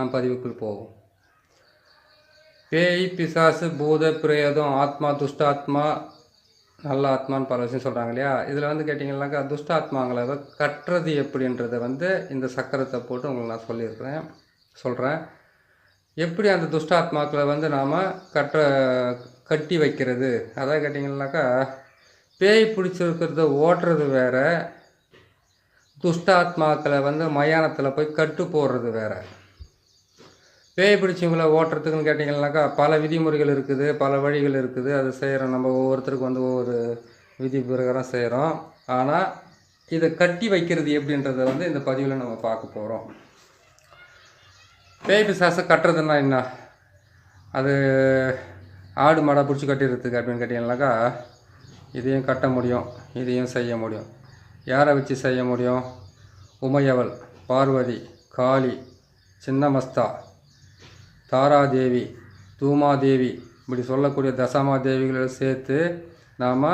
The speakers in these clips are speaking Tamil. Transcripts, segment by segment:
நாம் பதிவுக்குள் போவோம். பேய் பிசாசு பூத பிரேதம் ஆத்மா துஷ்டாத்மா நல்ல ஆத்மான்னு பல விஷயம் சொல்கிறாங்க இல்லையா? இதில் வந்து கேட்டிங்கன்னாக்கா துஷ்ட ஆத்மாங்களை கட்டுறது எப்படின்றத வந்து இந்த சக்கரத்தை போட்டு உங்களுக்கு நான் சொல்லியிருக்கிறேன் சொல்கிறேன் எப்படி அந்த துஷ்டாத்மாக்களை வந்து நாம் கட்ட கட்டி வைக்கிறது? அதாவது கேட்டிங்கன்னாக்கா பேய் பிடிச்சிருக்கிறத ஓட்டுறது வேற துஷ்டாத்மாக்களை வந்து மயானத்தில் போய் கட்டு போடுறது வேறு. பேய் பிடிச்சவங்கள ஓட்டுறதுக்குன்னு கேட்டிங்கன்னாக்கா பல விதிமுறைகள் இருக்குது பல வழிகள் இருக்குது. அது செய்கிறோம் நம்ம ஒவ்வொருத்தருக்கு வந்து ஒவ்வொரு விதி பிரகாரம் செய்கிறோம் ஆனால் இதை கட்டி வைக்கிறது எப்படின்றத வந்து இந்த பதிவில் நம்ம பார்க்க போகிறோம் பேய் பிசாசை கட்டுறதுன்னா என்ன? அது ஆடு மாடை பிடிச்சி கட்டிடுறதுக்கு அப்படின்னு கேட்டிங்கன்னாக்கா இதையும் கட்ட முடியும். இதையும் செய்ய முடியும். யாரை வச்சு செய்ய முடியும்? உமையவள் பார்வதி காளி சின்னமஸ்தா. தாராதேவி தூமாதேவி இப்படி சொல்லக்கூடிய தசமா தேவிகளை சேர்த்து நாம்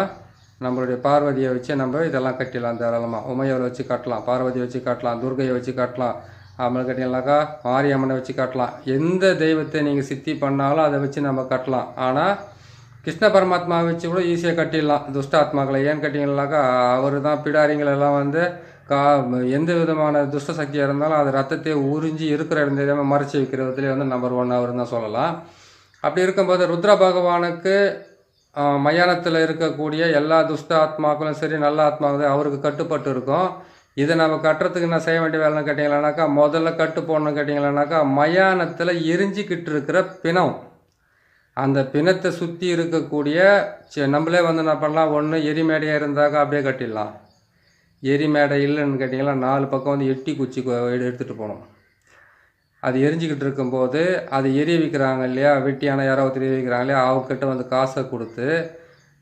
நம்மளுடைய பார்வதியை வச்சு நம்ம இதெல்லாம் கட்டிடலாம் தாராளமாக உமையவரை வச்சு கட்டலாம் பார்வதியை வச்சு கட்டலாம் துர்கையை வச்சு கட்டலாம் அப்புறம் கட்டினாக்கா மாரியம்மனை வச்சு கட்டலாம். எந்த தெய்வத்தை நீங்கள் சித்தி பண்ணாலும் அதை வச்சு நம்ம கட்டலாம். ஆனால் கிருஷ்ண பரமாத்மாவை வச்சு கூட ஈஸியாக கட்டிடலாம். துஷ்டாத்மாக்களை ஏன்னு கேட்டிங்கனாக்கா அவர் தான் பிடாரிங்களெல்லாம் வந்து கா எந்த விதமான துஷ்ட சக்தியாக இருந்தாலும் அது ரத்தத்தை உறிஞ்சி இருக்கிற இடத்துல மறைச்சி வைக்கிறதுலேயே வந்து நம்பர் ஒன் அவர் தான் சொல்லலாம். அப்படி இருக்கும்போது ருத்ர பகவானுக்கு மயானத்தில் இருக்கக்கூடிய எல்லா துஷ்ட ஆத்மாக்களும் சரி நல்ல ஆத்மாக்களும் அவருக்கு கட்டுப்பட்டு இருக்கும். இதை நம்ம கட்டுறதுக்கு என்ன செய்ய வேண்டிய வேலைன்னு கேட்டிங்களானாக்கா முதல்ல கட்டு போடணும்னு கேட்டிங்களானாக்கா மயானத்தில் எரிஞ்சிக்கிட்டு இருக்கிற பிணம். அந்த பிணத்தை சுற்றி இருக்கக்கூடிய நம்மளே வந்து என்ன பண்ணலாம் ஒன்று எரிமேடையாக இருந்தாக்கா அப்படியே கட்டிடலாம். எரிமேடை இல்லைன்னு கேட்டிங்கன்னா நாலு பக்கம் வந்து எட்டி குச்சி எடுத்துகிட்டு போகணும். அது எரிஞ்சிக்கிட்டு இருக்கும்போது அது எரிய வைக்கிறாங்க இல்லையா? வெட்டியான யாரோ ஒருத்தர் எரிய வைக்கிறாங்க இல்லையா? அவங்கக்கிட்ட வந்து காசை கொடுத்து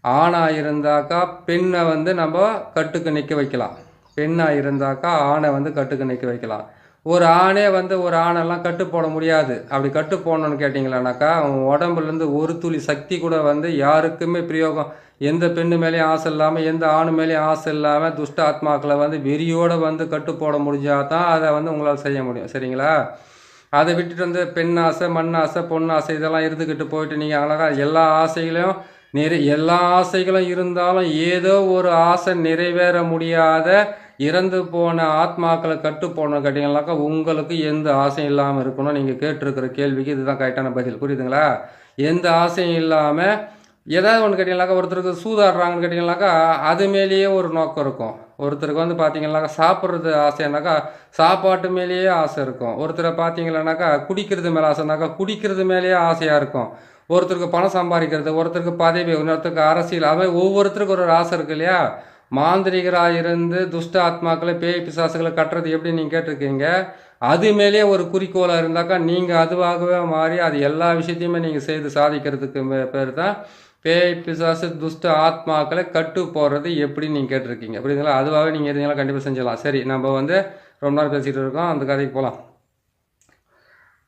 ஆணாக இருந்தாக்கா பெண்ணை வந்து நம்ம கட்டுக்கு நிற்க வைக்கலாம். பெண்ணாக இருந்தாக்கா ஆணை வந்து கட்டுக்கு நிற்க வைக்கலாம். ஒரு ஆணே வந்து ஒரு ஆணெல்லாம் கட்டு போட முடியாது. அப்படி கட்டு போடணும்னு கேட்டிங்களானாக்கா அவன் உடம்புலேருந்து ஒரு துளி சக்தி கூட வந்து யாருக்குமே பிரயோகம் எந்த பெண்ணு மேலேயும் ஆசை இல்லாமல் எந்த ஆணு மேலேயும் ஆசை இல்லாமல் துஷ்ட ஆத்மாக்களை வந்து வெறியோடு வந்து கட்டு போட முடிஞ்சால் தான் அதை வந்து உங்களால் செய்ய முடியும். சரிங்களா? அதை விட்டுட்டு வந்து பெண் ஆசை மண் ஆசை பொன் ஆசை இதெல்லாம் இருந்துக்கிட்டு போயிட்டு நீங்கள் அழகாக எல்லா ஆசைகளையும் நிறை எல்லா ஆசைகளும் இருந்தாலும் ஏதோ ஒரு ஆசை நிறைவேற முடியாத இறந்து போன ஆத்மாக்களை கட்டு போன கேட்டிங்கனாக்கா உங்களுக்கு எந்த ஆசையும் இல்லாமல் இருக்கணும். நீங்கள் கேட்டிருக்கிற கேள்விக்கு இதுதான் கரெக்டான பதில். புரியுதுங்களா? எந்த ஆசையும் இல்லாமல் ஏதாவது ஒன்று கேட்டிங்கனாக்கா ஒருத்தருக்கு சூதாடுறாங்கன்னு கேட்டிங்கனாக்கா அது மேலேயே ஒரு நோக்கம் இருக்கும். ஒருத்தருக்கு வந்து பார்த்தீங்கன்னாக்கா சாப்பிட்றது ஆசைனாக்கா சாப்பாட்டு மேலேயே ஆசை இருக்கும். ஒருத்தரை பார்த்தீங்கன்னாக்கா குடிக்கிறது மேலே ஆசைனாக்கா குடிக்கிறது மேலேயே ஆசையாக இருக்கும். ஒருத்தருக்கு பணம் சம்பாதிக்கிறது ஒருத்தருக்கு பதவி இன்னொருத்தருக்கு அரசியல் அது ஒவ்வொருத்தருக்கும் ஒரு ஒரு ஆசை இருக்கு இல்லையா? மாந்திரிகராக இருந்து துஷ்ட ஆத்மாக்களை பேய் பிசாசுகளை கட்டுறது எப்படி நீங்கள் கேட்டிருக்கீங்க? அது மேலேயே ஒரு குறிக்கோளாக இருந்தாக்கா நீங்கள் அதுவாகவே மாறி அது எல்லா விஷயத்தையுமே நீங்கள் செய்து சாதிக்கிறதுக்கு பேர் தான் பேய் பிசாசு துஷ்ட ஆத்மாக்களை கட்டு போடுறது எப்படி நீங்கள் கேட்டிருக்கீங்க? புரியுதுங்களா? அதுவாகவே நீங்கள் இருந்தீங்களா கண்டிப்பாக செஞ்சிடலாம். சரி நம்ம வந்து ரொம்ப நேரம் பேசிகிட்டு இருக்கோம். அந்த கதைக்கு போகலாம்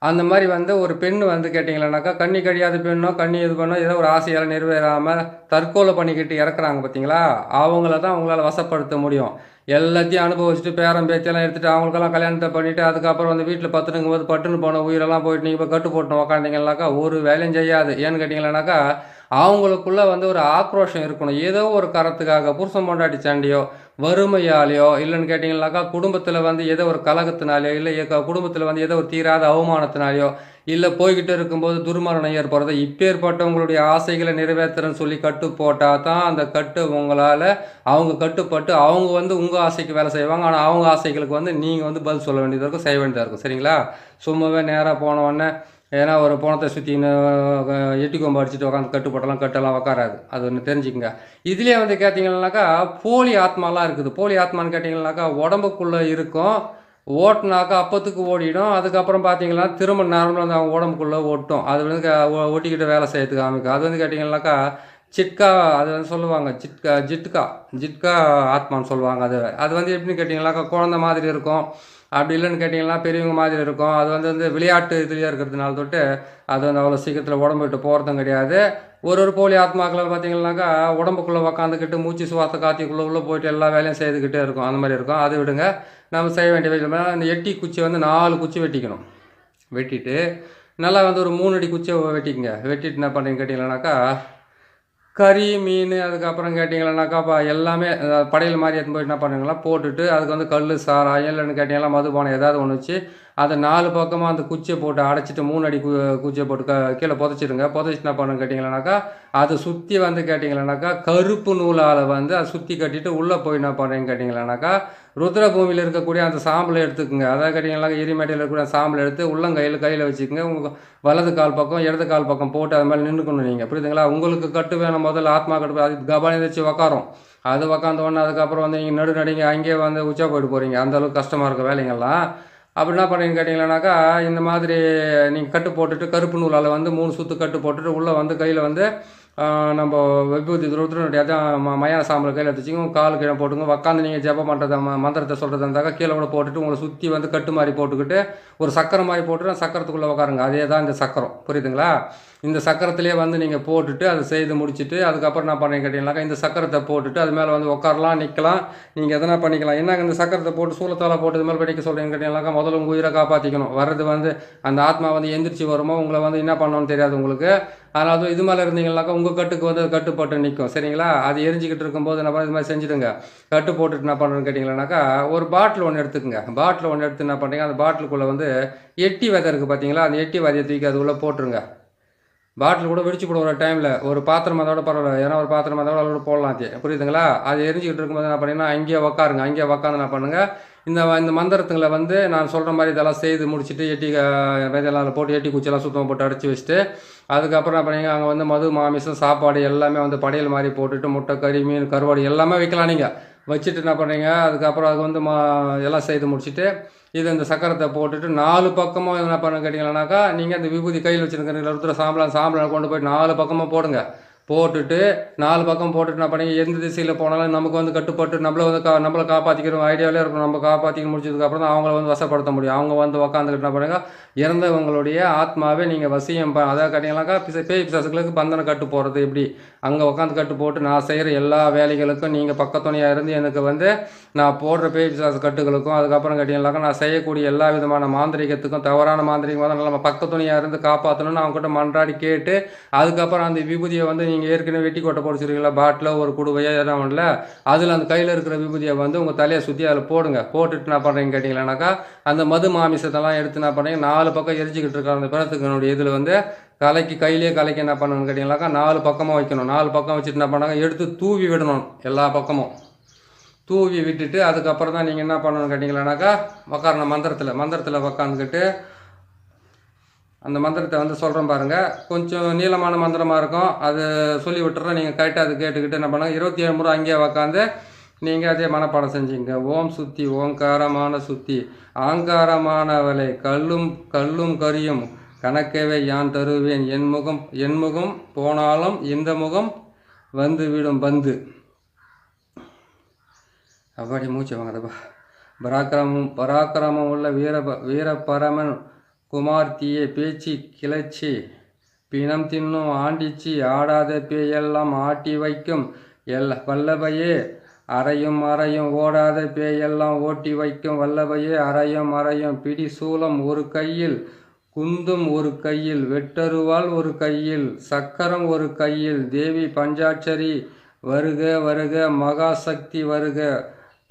அந்த மாதிரி வந்து ஒரு பெண் வந்து கேட்டிங்களானாக்கா கண்ணி கழியாத பெண்ணோ கண்ணி இது பண்ணோ ஏதோ ஒரு ஆசையால் நிறைவேறாமல் தற்கொலை பண்ணிக்கிட்டு இறக்குறாங்க பார்த்தீங்களா அவங்கள தான் அவங்களால வசப்படுத்த முடியும். எல்லாத்தையும் அனுபவிச்சுட்டு பேரம் பேச்செல்லாம் எடுத்துட்டு அவங்களுக்கெல்லாம் கல்யாணத்தை பண்ணிவிட்டு அதுக்கப்புறம் வந்து வீட்டில் பத்துனுங்கும் போது பட்டுன்னு போன உயிரெல்லாம் போயிட்டு நீங்கள் இப்போ கட்டு போட்டு உக்காண்டிங்கனாக்கா ஒரு வேலையும் செய்யாது. ஏன்னு கேட்டிங்களானாக்கா அவங்களுக்குள்ள வந்து ஒரு ஆக்ரோஷம் இருக்கணும். ஏதோ ஒரு காரணத்துக்காக புருஷன் பொண்டாட்டி சண்டையோ வறுமையாலேயோ இல்லைன்னு கேட்டிங்கனாக்கா குடும்பத்தில் வந்து ஏதோ ஒரு கலகத்தினாலேயோ இல்லை குடும்பத்தில் வந்து ஏதோ ஒரு தீராத அவமானத்தினாலேயோ இல்லை போய்கிட்டு இருக்கும்போது துர்மரணம் ஏற்படுறது இப்பேற்பட்டவங்களுடைய ஆசைகளை நிறைவேற்றுறேன்னு சொல்லி கட்டு போட்டால் தான் அந்த கட்டு உங்களால் அவங்க கட்டுப்பட்டு அவங்க வந்து உங்கள் ஆசைக்கு வேலை செய்வாங்க. ஆனால் அவங்க ஆசைகளுக்கு வந்து நீங்கள் வந்து பதில் சொல்ல வேண்டியதாக இருக்கும் செய்ய வேண்டியதாக இருக்கும். சரிங்களா? சும்மாவே நேராக போனவொடனே ஏன்னா ஒரு போனத்தை சுற்றின்னு எட்டி கொம்பு அடிச்சுட்டு உட்காந்து கட்டு போட்டெல்லாம் கட்டெல்லாம் உக்காராது. அது ஒன்று தெரிஞ்சுக்கங்க. இதுலேயே வந்து கேட்டிங்கன்னாக்கா போலி ஆத்மாலாம் இருக்குது. போலி ஆத்மான்னு கேட்டிங்கன்னாக்கா உடம்புக்குள்ளே இருக்கும். ஓட்டுனாக்கா அப்பத்துக்கு ஓடிடும். அதுக்கப்புறம் பார்த்தீங்கன்னா திரும்ப நார்மலாக வந்து அவங்க உடம்புக்குள்ளே ஓட்டும் அது வந்து ஓட்டிக்கிட்டு ஒட்டிக்கிட்டு வேலை செய்யறதுக்கு அமைக்கும் அது வந்து கேட்டிங்கன்னாக்கா சிட்கா அது வந்து சொல்லுவாங்க. சிட்கா ஜிட்கா ஜிட்கா ஆத்மான்னு சொல்லுவாங்க. அது அது வந்து எப்படின்னு கேட்டிங்கனாக்கா குழந்த மாதிரி இருக்கும். அப்படி இல்லைன்னு கேட்டிங்கன்னா பெரியவங்க மாதிரி இருக்கும். அது வந்து வந்து விளையாட்டு இதுலேயே இருக்கிறதுனால தொட்டு அது வந்து அவ்வளோ சீக்கிரத்தில் உடம்பு விட்டு போகிறதும் கிடையாது. ஒரு ஒரு போலி ஆத்மாக்களை பார்த்தீங்கன்னாக்கா உடம்புக்குள்ளே உக்காந்துக்கிட்டு மூச்சு சுவாச காத்திக்குள்ளே உள்ளே போயிட்டு எல்லா வேலையும் செய்துக்கிட்டே இருக்கும். அந்த மாதிரி இருக்கும். அது விடுங்க. நம்ம செய்ய வேண்டிய வேலை அந்த எட்டி குச்சி வந்து நாலு குச்சி வெட்டிக்கணும். வெட்டிட்டு நல்லா வந்து ஒரு மூணு அடி குச்சியை வெட்டிக்கங்க. வெட்டிட்டு என்ன பண்ணுறீங்க கேட்டிங்கன்னாக்கா கறி மீன் அதுக்கப்புறம் கேட்டிங்களானாக்கா இப்போ எல்லாமே படையல் மாதிரி எடுத்து போய் என்ன பண்ணுங்களா போட்டுட்டு அதுக்கு வந்து கல் சாராயம் இல்லைன்னு கேட்டிங்கன்னா மதுபானம் ஏதாவது ஒன்று வச்சு அதை நாலு பக்கமாக அந்த குச்சியை போட்டு அடைச்சிட்டு மூணு அடி கு குச்சியை போட்டு க கீழே புதைச்சிடுங்க. புதைச்சி என்ன பண்ணுங்க கேட்டிங்களானாக்கா அதை சுற்றி வந்து கேட்டிங்களானாக்கா கருப்பு நூலால் வந்து அதை சுற்றி கட்டிட்டு உள்ளே போய் என்ன பண்ணுறேன்னு கேட்டிங்களானாக்கா ருத்ரபூமியில் இருக்கக்கூடிய அந்த சாம்பலை எடுத்துக்கோங்க. அதாவது கேட்டிங்கன்னா எரிமேட்டையில் இருக்கக்கூடிய சாம்பலை எடுத்து உள்ளங்கையில் கையில் வச்சுக்கோங்க. உங்கள் வலது கால் பக்கம் இடது கால் பக்கம் போட்டு அது மாதிரி நின்றுக்கணும் நீங்கள் புரியுதுங்களா? உங்களுக்கு கட்டு வேணும் முதல்ல ஆத்மா கட்டு அது கபானி வச்சு உக்காரும். அது உக்காந்தோடனே அதுக்கப்புறம் வந்து நீங்கள் நடு நடிங்க அங்கேயே வந்து உச்சா போயிட்டு போகிறீங்க அந்த அளவுக்கு கஷ்டமாக இருக்கும் வேலைங்கள்லாம். அப்படி என்ன பண்ணுறீங்க கேட்டிங்களானாக்கா இந்த மாதிரி நீங்கள் கட்டு போட்டுட்டு கருப்பு நூலால் வந்து மூணு சுற்று கட்டு போட்டுட்டு உள்ளே வந்து கையில் வந்து நம்ம விபூதி துருவத்தில் அதான் ம- மயான சாம்பல் கையில் எடுத்துச்சிங்க கால் கீழே போட்டுங்க உக்காந்து நீங்கள் ஜெபம் பண்ணுறத ம மந்திரத்தை சொல்கிறதா இருந்தாக்கா கீழே கூட போட்டுட்டு உங்களை சுற்றி வந்து கட்டு மாதிரி போட்டுக்கிட்டு ஒரு சக்கரம் மாதிரி போட்டுட்டு சக்கரத்துக்குள்ளே உட்காருங்க அதே தான் இந்த சக்கரம். புரியுதுங்களா? இந்த சக்கரத்திலே வந்து நீங்கள் போட்டுட்டு அதை செய்து முடிச்சுட்டு அதுக்கப்புறம் என்ன பண்ணி கேட்டிங்கனாக்கா இந்த சக்கரத்தை போட்டுட்டு அது மேலே வந்து உட்காரலாம் நிற்கலாம் நீங்கள் எதனா பண்ணிக்கலாம். என்னங்க இந்த சக்கரத்தை போட்டு சூளத்தால் போட்டு இது மேலே படிக்க சொல்கிறீங்க கேட்டிங்கனாக்கா முதல்ல உங்கள் உயிரை காப்பாற்றிக்கணும் வர்றது வந்து அந்த ஆத்மா வந்து எந்திரிச்சு வருமோ? உங்களை வந்து என்ன பண்ணணும்னு தெரியாது உங்களுக்கு. அதனால அது இது மேலே இருந்தீங்கன்னாக்கா உங்கள் கட்டுக்கு வந்து கட்டு போட்டு நிற்கும் சரிங்களா? அது எரிஞ்சிக்கிட்டு இருக்கும்போது என்ன பண்ணுறது இது மாதிரி செஞ்சுடுங்க. கட்டு போட்டுட்டு என்ன பண்ணுறேன்னு கேட்டிங்களானாக்கா ஒரு பாட்டில் ஒன்று எடுத்துக்கோங்க. பாட்டில் ஒன்று எடுத்து என்ன பண்ணுறீங்க அந்த பாட்டிலுக்குள்ளே வந்து எட்டி விதை இருக்குது பார்த்தீங்களா அந்த எட்டி விதையை தூக்கி அதுக்குள்ளே போட்டுருங்க. பாட்டில் கூட விரிச்சு போடுற டைமில் ஒரு பாத்திரம் அதோட பரவாயில்ல. ஏன்னா ஒரு பாத்திரம் அதோட அதோட போடலாம் அது. புரியுதுங்களா? அது எரிஞ்சிக்கிட்டு இருக்கும்போது என்ன பண்ணீங்கன்னா அங்கேயே உக்காருங்க. அங்கேயே உக்காந்து என்ன பண்ணுங்க? இந்த இந்த மந்திரத்துங்களை வந்து நான் சொல்கிற மாதிரி இதெல்லாம் செய்து முடிச்சுட்டு எட்டி அஹ், விதையெல்லாம் போட்டு எட்டி குச்சியெல்லாம் சுத்தமாக போட்டு அடைச்சி வச்சுட்டு அதுக்கப்புறம் என்ன நீங்கள் அங்கே வந்து மது மாமிசம் சாப்பாடு எல்லாமே வந்து படையல் மாதிரி போட்டுட்டு முட்டை கறி மீன் கருவாடு எல்லாமே வைக்கலாம் நீங்கள் வச்சுட்டு என்ன பண்ணுறீங்க அதுக்கப்புறம் அது வந்து மா எல்லாம் செய்து முடிச்சுட்டு இது இந்த சக்கரத்தை போட்டுட்டு நாலு பக்கமும் என்ன பண்ண கேட்டிங்களானாக்கா நீங்கள் அந்த விபூதி கையில் வச்சுருக்கிறீங்களா ருத்ர சாம்பலான் சாம்பலாம் கொண்டு போய் நாலு பக்கமும் போடுங்க. போட்டுட்டு நாலு பக்கம் போட்டுட்டு நான் பண்ணி எந்த திசையில் போனாலும் நமக்கு வந்து கட்டுப்பட்டு நம்மள வந்து கா நம்மளை காப்பாற்றிக்கிற ஐடியாவிலே இருக்கும். நம்ம காப்பாற்றிக்க முடிச்சதுக்கப்புறம் தான் அவங்கள வந்து வசப்படுத்த முடியும். அவங்க வந்து உக்காந்துக்கிட்டு என்ன பண்ணுங்க இறந்தவங்களுடைய ஆத்மாவே நீங்கள் வசியம் ப அதாவது கட்டிங்களாக்கா பிச பேய் பிசாசுகளுக்கு பந்தனை கட்டு போடுறது எப்படி? அங்கே உட்காந்து கட்டு போட்டு நான் செய்கிற எல்லா வேலைகளுக்கும் நீங்கள் பக்கத்துணையாக இருந்து எனக்கு வந்து நான் போடுற பேய் பிசாசு கட்டுகளுக்கும் அதுக்கப்புறம் கேட்டிங்கனாக்கா நான் செய்யக்கூடிய எல்லா விதமான மாந்திரிகத்துக்கும் தவறான மாந்திரிகம் வந்து நம்ம பக்கத்துணையாக இருந்து காப்பாற்றணும்னு அவங்ககிட்ட மன்றாடி கேட்டு அதுக்கப்புறம் அந்த விபூதியை வந்து நீங்கள் ஏற்கனவே வெட்டி கொட்டை போடிச்சிருக்கீங்களா பாட்டில் ஒரு குடுவையோ எதனா ஒன்றில் அதில் அந்த கையில் இருக்கிற விபூதியை வந்து உங்கள் தலையை சுற்றி அதில் போடுங்க. போட்டுட்டு என்ன பண்ணுறீங்க கேட்டிங்களானாக்கா அந்த மது மாமிசத்தெல்லாம் எடுத்து என்ன பண்ணுறீங்க நாலு பக்கம் எரிஞ்சிக்கிட்டு இருக்கிற அந்த பிணத்துக்கு இதில் வந்து கலைக்கு கையிலே கலைக்கு என்ன பண்ணணும்னு கேட்டிங்கனாக்கா நாலு பக்கமாக வைக்கணும். நாலு பக்கம் வச்சுட்டு என்ன பண்ணாங்க எடுத்து தூவி விடணும் எல்லா பக்கமும். தூவி விட்டுட்டு அதுக்கப்புறம் தான் நீங்கள் என்ன பண்ணணும்னு கேட்டிங்களானாக்கா உக்காரணும் மந்திரத்தில் மந்திரத்தில் உக்காந்துக்கிட்டு அந்த மந்திரத்தை வந்து சொல்கிறோம் பாருங்கள் கொஞ்சம் நீளமான மந்திரமாக இருக்கும். அது சொல்லி விட்டுறோம் நீங்கள் கரெக்டாக அது கேட்டுக்கிட்டு என்ன பண்ணுங்கள் இருபத்தி ஏழு முறை அங்கேயே உக்காந்து நீங்கள் அதே மனப்பாடம் செஞ்சீங்க. ஓம் சுத்தி ஓங்காரமான சுத்தி ஆங்காரமானவளை கல்லும் கல்லும் கரியும் கணக்கவே யான் தருவேன். என் முகம் என் முகம் போனாலும் இந்த முகம் வந்து விடும் பந்து. அப்படி மூச்சு வாங்கதப்பா பராக்கிரமம் பராக்கிரமம் உள்ள வீர வீரபரமன் குமார்த்தியே பேச்சு கிளச்சி பிணம் தின்னும் ஆண்டிச்சி ஆடாத பேயெல்லாம் ஆட்டி வைக்கும் எல் வல்லபையே. அறையும் அறையும் ஓடாத பேயெல்லாம் ஓட்டி வைக்கும் வல்லபையே. அறையும் அறையும் பிடி சூலம் ஒரு கையில் குந்தும் ஒரு கையில் வெட்டருவாள் ஒரு கையில் சக்கரம் ஒரு கையில் தேவி பஞ்சாட்சரி வருக வருக மகாசக்தி வருக.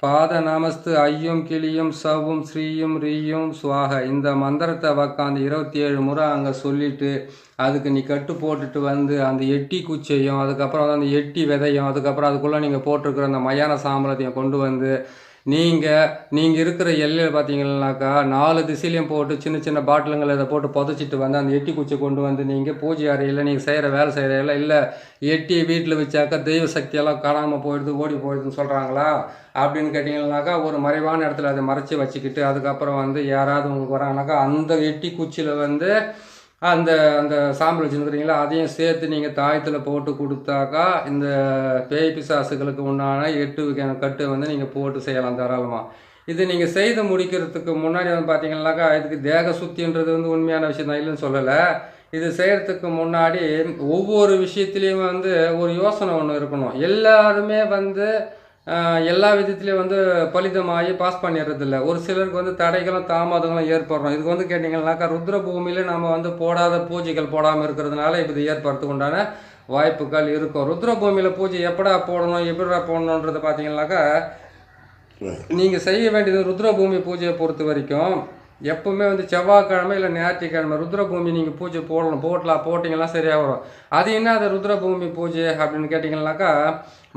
பாத நமஸ்து ஐயும் கிளியும் சவும் ஸ்ரீயும் ரீயும் சுவாக. இந்த மந்திரத்தை உக்காந்து இருபத்தி ஏழு முறை அங்கே சொல்லிட்டு அதுக்கு நீ கட்டு போட்டுட்டு வந்து அந்த எட்டி குச்சையும் அதுக்கப்புறம் வந்து அந்த எட்டி விதையும் அதுக்கப்புறம் அதுக்குள்ளே நீங்கள் போட்டிருக்கிற அந்த மயான சாம்பலத்தையும் கொண்டு வந்து நீங்கள் நீங்கள் இருக்கிற எல்லையில் பார்த்தீங்கன்னாக்கா நாலு திசையிலையும் போட்டு சின்ன சின்ன பாட்டிலுங்களை இதை போட்டு புதைச்சிட்டு வந்து அந்த எட்டி குச்சி கொண்டு வந்து நீங்கள் பூஜை அறையில் நீங்கள் செய்கிற வேலை செய்கிற இல்லை இல்லை எட்டி வீட்டில் வச்சாக்கா தெய்வ சக்தியெல்லாம் காணாமல் போயிடுது ஓடி போயிடுதுன்னு சொல்கிறாங்களா அப்படின்னு கேட்டிங்கன்னாக்கா ஒரு மறைவான இடத்துல அதை மறைச்சி வச்சுக்கிட்டு அதுக்கப்புறம் வந்து யாராவது உங்களுக்கு வராங்கனாக்கா அந்த எட்டி குச்சியில் வந்து அந்த அந்த சாம்பல் வச்சுருக்கிறீங்களா அதையும் சேர்த்து நீங்கள் தாயத்தில் போட்டு கொடுத்தாக்கா இந்த பேய் பிசாசுகளுக்கு உண்டான எட்டு வகையான கட்டு வந்து நீங்கள் போட்டு செய்யலாம் தாராளமாக இது நீங்கள் செய்து முடிக்கிறதுக்கு முன்னாடி வந்து பார்த்தீங்கன்னாக்கா இதுக்கு தேக சுத்தின்றது வந்து உண்மையான விஷயம் தான் இல்லைன்னு சொல்லலை. இது செய்கிறதுக்கு முன்னாடி ஒவ்வொரு விஷயத்துலேயும் வந்து ஒரு யோசனை ஒன்று இருக்கணும். எல்லாருமே வந்து எல்லா விதத்துலேயும் வந்து பலிதமாகி பாஸ் பண்ணிடுறதில்ல. ஒரு சிலருக்கு வந்து தடைகளும் தாமதங்களும் ஏற்படுறோம். இதுக்கு வந்து கேட்டிங்கன்னாக்கா ருத்ர பூமியில் நம்ம வந்து போடாத பூஜைகள் போடாமல் இருக்கிறதுனால இப்போ இது ஏற்படுறதுக்கு உண்டான வாய்ப்புகள் இருக்கும். ருத்ர பூமியில் பூஜை எப்படா போடணும் எப்படிடா போடணுன்றது பார்த்தீங்கன்னாக்கா நீங்கள் செய்ய வேண்டியது ருத்ரபூமி பூஜையை பொறுத்த வரைக்கும் எப்பவுமே வந்து செவ்வாய்க்கிழமை இல்லை ஞாயிற்றுக்கிழமை ருத்ரபூமி நீங்கள் பூஜை போடணும். போட்டலாம் போட்டிங்கன்னா சரியாக வரும் அது என்ன அது ருத்ரபூமி பூஜை அப்படின்னு கேட்டிங்கன்னாக்கா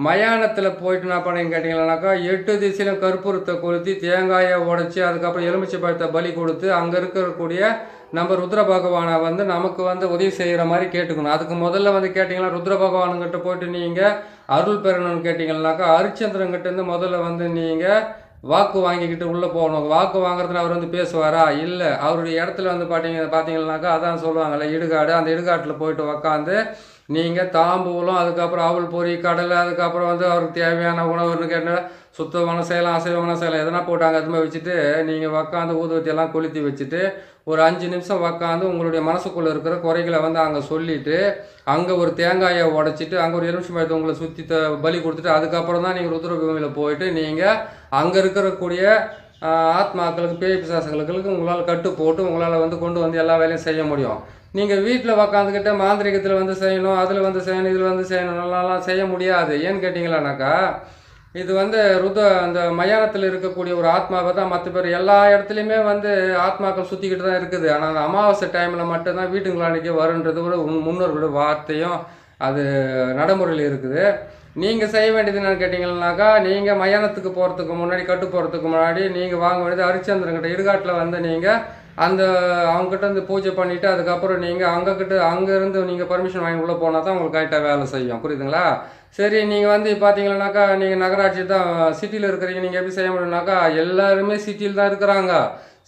மயானத்தில் போயிட்டு என்ன பண்ணீங்கன்னு கேட்டிங்கன்னாக்கா எட்டு திசையிலும் கற்பூரத்தை கொளுத்தி தேங்காயை உடைச்சி அதுக்கப்புறம் எலுமிச்சை பழத்தை பலி கொடுத்து அங்கே இருக்கக்கூடிய நம்ம ருத்ர பகவானை வந்து நமக்கு வந்து உதவி செய்கிற மாதிரி கேட்டுக்கணும். அதுக்கு முதல்ல வந்து கேட்டிங்கன்னா ருத்ர பகவானுங்கிட்ட போயிட்டு நீங்கள் அருள் பெறணும்னு கேட்டிங்கன்னாக்கா ஹரிச்சந்திரன்கிட்ட முதல்ல வந்து நீங்கள் வாக்கு வாங்கிக்கிட்டு உள்ளே போகணும். வாக்கு வாங்குறதுல அவர் வந்து பேசுவாரா? இல்லை. அவருடைய இடத்துல வந்து பார்த்தீங்க பார்த்தீங்கன்னாக்கா அதான் சொல்லுவாங்கள்ல இடுகாடு. அந்த இடுகாட்டில் போயிட்டு உக்காந்து நீங்கள் தாம்பூலம் அதுக்கப்புறம் அவள் பொரி கடலை அதுக்கப்புறம் வந்து அவருக்கு தேவையான உணவுன்னு கேட்டால் சுத்தமான செய்யலாம் அசைவமான சேலம் எதனா போட்டாங்க அது மாதிரி வச்சுட்டு நீங்கள் உக்காந்து ஊதுவத்தி எல்லாம் கொளுத்தி வச்சுட்டு ஒரு அஞ்சு நிமிஷம் உக்காந்து உங்களுடைய மனசுக்குள்ளே இருக்கிற குறைகளை வந்து அங்கே சொல்லிவிட்டு அங்கே ஒரு தேங்காயை உடச்சிட்டு அங்கே ஒரு எலுமிஷம் மரத்தை உங்களை சுற்றி த பலி கொடுத்துட்டு அதுக்கப்புறம் தான் நீங்கள் ருத்ரபூமியில் போயிட்டு நீங்கள் அங்கே இருக்கிறக்கூடிய ஆத்மாக்களுக்கு பேய் பிசாசுகளுக்கு உங்களால் கட்டு போட்டு உங்களால் வந்து கொண்டு வந்து எல்லா வேலையும் செய்ய முடியும். நீங்கள் வீட்டில் உக்காந்துக்கிட்ட மாந்திரிகத்தில் வந்து செய்யணும் அதில் வந்து செய்யணும் இதில் வந்து செய்யணும் நல்லாலாம் செய்ய முடியாது. ஏன்னு கேட்டிங்களானாக்கா இது வந்து ருத அந்த மயானத்தில் இருக்கக்கூடிய ஒரு ஆத்மாவை தான் மற்ற பேர் எல்லா இடத்துலையுமே வந்து ஆத்மாக்கள் சுற்றிக்கிட்டு தான் இருக்குது. ஆனால் அந்த அமாவாசை டைமில் மட்டும்தான் வீட்டுங்களானிக்கு வருன்றது ஒரு முன்னோர்களோட வார்த்தையும் அது நடைமுறையில் இருக்குது. நீங்கள் செய்ய வேண்டியது என்னென்னு கேட்டிங்கன்னாக்கா நீங்கள் மயானத்துக்கு போகிறதுக்கு முன்னாடி கட்டு போகிறதுக்கு முன்னாடி நீங்கள் வாங்க வேண்டியது ஹரிச்சந்திரன் கிட்ட இடுகாட்டில் வந்து நீங்கள் அந்த அவங்ககிட்ட இருந்து பூஜை பண்ணிவிட்டு அதுக்கப்புறம் நீங்கள் அங்கக்கிட்ட அங்கேருந்து நீங்கள் பர்மிஷன் வாங்கி உள்ளே போனால் தான் உங்களுக்கு கரெக்டாக வேலை செய்யும். புரியுதுங்களா? சரி நீங்கள் வந்து பார்த்தீங்கன்னாக்கா நீங்கள் நகராட்சி தான் சிட்டியில் இருக்கிறீங்க நீங்கள் எப்படி செய்ய முடியும்னாக்கா எல்லாருமே சிட்டியில் தான் இருக்கிறாங்க.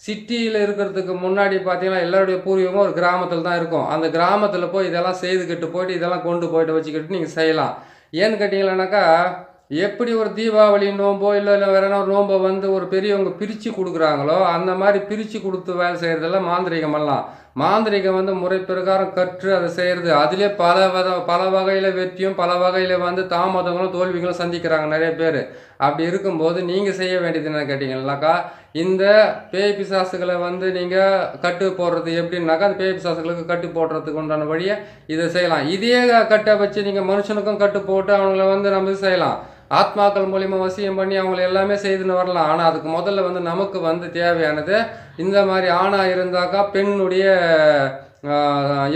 சிட்டியில் இருக்கிறதுக்கு முன்னாடி பார்த்தீங்கன்னா எல்லாருடைய பூர்வீகமும் ஒரு கிராமத்தில் தான் இருக்கும். அந்த கிராமத்தில் போய் இதெல்லாம் செய்துக்கிட்டு போயிட்டு இதெல்லாம் கொண்டு போயிட்டு வச்சுக்கிட்டு நீங்கள் செய்யலாம். ஏன்னு கேட்டிங்களானாக்கா எப்படி ஒரு தீபாவளி நோம்போ இல்லை இல்லை வேற என்ன ஒரு நோம்போ வந்து ஒரு பெரியவங்க பிரித்து கொடுக்குறாங்களோ அந்த மாதிரி பிரித்து கொடுத்து வேலை செய்கிறதெல்லாம் மாந்திரிகம் எல்லாம். மாந்திரிகம் வந்து முறை பிரகாரம் கற்று அதை செய்கிறது அதிலே பல வித பல வகையில் வெற்றியும் பல வகையில் வந்து தாமதங்களும் தோல்விகளும் சந்திக்கிறாங்க நிறைய பேர். அப்படி இருக்கும்போது நீங்கள் செய்ய வேண்டியது என்ன கேட்டிங்கன்னாக்கா இந்த பேய் பிசாசுகளை வந்து நீங்கள் கட்டு போடுறது எப்படின்னாக்கா அந்த பேய் பிசாசுகளுக்கு கட்டு போடுறதுக்கு உண்டான வழியை இதை செய்யலாம். இதே கட்டை வச்சு நீங்கள் மனுஷனுக்கும் கட்டு போட்டு அவங்கள வந்து நம்ம செய்யலாம். ஆத்மாக்கள் மூலியமாக வசியம் பண்ணி அவங்கள எல்லாமே செய்துன்னு வரலாம். ஆனால் அதுக்கு முதல்ல வந்து நமக்கு வந்து தேவையானது இந்த மாதிரி ஆணாக இருந்தாக்கா பெண்ணுடைய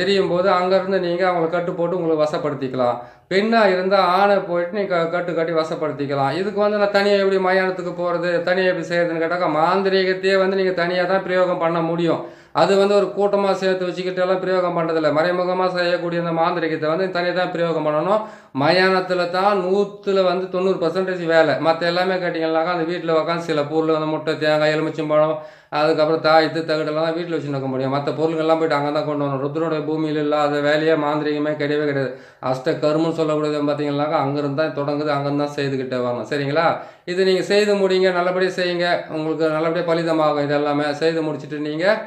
எரியும் போது அங்கேருந்து நீங்கள் அவங்கள கட்டு போட்டு உங்களுக்கு வசப்படுத்திக்கலாம். பெண்ணாக இருந்தால் ஆணை போயிட்டு நீங்கள் கட்டு கட்டி வசப்படுத்திக்கலாம். இதுக்கு வந்து நான் தனியாக எப்படி மயானத்துக்கு போகிறது தனியாக எப்படி செய்கிறதுன்னு கேட்டாக்கா மாந்திரீகத்தையே வந்து நீங்கள் தனியாக தான் பிரயோகம் பண்ண முடியும். அது வந்து ஒரு கூட்டமாக சேர்த்து வச்சுக்கிட்டு எல்லாம் பிரயோகம் பண்ணுறதில்ல மறைமுகமாக செய்யக்கூடிய அந்த மாந்திரிகத்தை வந்து தனியாக தான் பிரயோகம் பண்ணணும். மயானத்தில் தான் நூற்றில் வந்து தொண்ணூறு பர்சன்டேஜ் வேலை. மற்ற எல்லாமே கேட்டிங்கனாக்கா அந்த வீட்டில் உட்காந்து சில பொருள் வந்து முட்டை தேங்காய் எலுமிச்சம்பழம் அதுக்கப்புறம் தாயத்து தகுடெல்லாம் தான் வீட்டில் வச்சு நடக்க முடியும். மற்ற பொருள்கள்லாம் போயிட்டு அங்கே தான் கொண்டு வரணும். ருத்ரோட பூமியில் இல்லாத வேலையே மாந்திரிகமே கிடையவே கிடையாது. அஷ்ட கருமுன்னு சொல்லக்கூடியது பார்த்தீங்கன்னாக்கா அங்கேருந்து தான் தொடங்குது அங்கேருந்து தான் செய்துக்கிட்டே வரணும். சரிங்களா? இது நீங்கள் செய்து முடியுங்க நல்லபடியாக செய்யுங்க. உங்களுக்கு நல்லபடியாக பலிதமாகும். இது எல்லாமே செய்து முடிச்சுட்டு நீங்கள்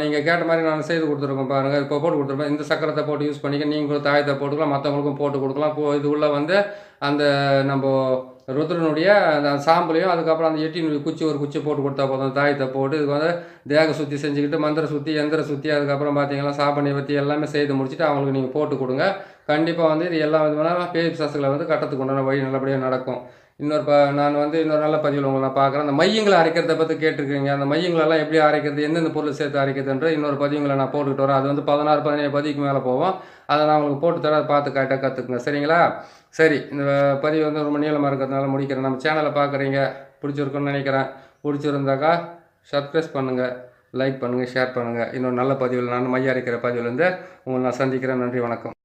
நீங்கள் கேட்ட மாதிரி நான் செய்து கொடுத்துருக்கோம் பாருங்கள் இப்போ போட்டு கொடுத்துருப்பேன் இந்த சக்கரத்தை போட்டு யூஸ் பண்ணிக்க நீங்களும் தாயத்தை போட்டுக்கலாம் மற்றவங்களுக்கும் போட்டு கொடுக்கலாம். இது உள்ள வந்து அந்த நம்ம ருத்ரனுடைய அந்த சாம்பலையும் அதுக்கப்புறம் அந்த எட்டினுடைய குச்சி ஒரு குச்சி போட்டு கொடுத்தா போதும். தாயத்தை போட்டு இதுக்கு வந்து தேக சுத்தி செஞ்சுக்கிட்டு மந்திர சுத்தி எந்திர சுத்தி அதுக்கப்புறம் பார்த்தீங்கன்னா சாப பற்றி எல்லாமே செய்து முடிச்சுட்டு அவங்களுக்கு நீங்கள் போட்டு கொடுங்க. கண்டிப்பாக வந்து இது எல்லா விதமான பேய் பிசாசுகளை வந்து கட்டத்துக்கு உண்டான வழி நல்லபடியாக நடக்கும். இன்னொரு ப நான் வந்து இன்னொரு நல்ல பதிவில் உங்களை நான் பார்க்குறேன். அந்த மையங்களை அரைக்கிறத பற்றி கேட்டிருக்கீங்க. அந்த மையங்களெல்லாம் எப்படி அரைக்கிறது எந்தெந்த பொருள் சேர்த்து அரைக்கிறதுன்ற இன்னொரு பதிவுங்களை நான் போட்டுக்கிட்டு வரேன். அது வந்து பதினாறு பதினேழு பதிவுக்கு மேலே போவோம். அதை நான் உங்களுக்கு போட்டு தரேன். பார்த்து கரெக்டாக கற்றுக்குங்க சரிங்களா? சரி இந்த பதிவு வந்து ரொம்ப நீளமாக இருக்கிறதுனால முடிக்கிறேன். நம்ம சேனலை பார்க்குறீங்க பிடிச்சிருக்குன்னு நினைக்கிறேன். பிடிச்சிருந்தாக்கா சப்ஸ்கிரைப் பண்ணுங்கள் லைக் பண்ணுங்கள் ஷேர் பண்ணுங்கள் இன்னொரு நல்ல பதிவில் நான் மைய அரைக்கிற பதிவில் வந்து உங்களை நான் சந்திக்கிறேன். நன்றி வணக்கம்.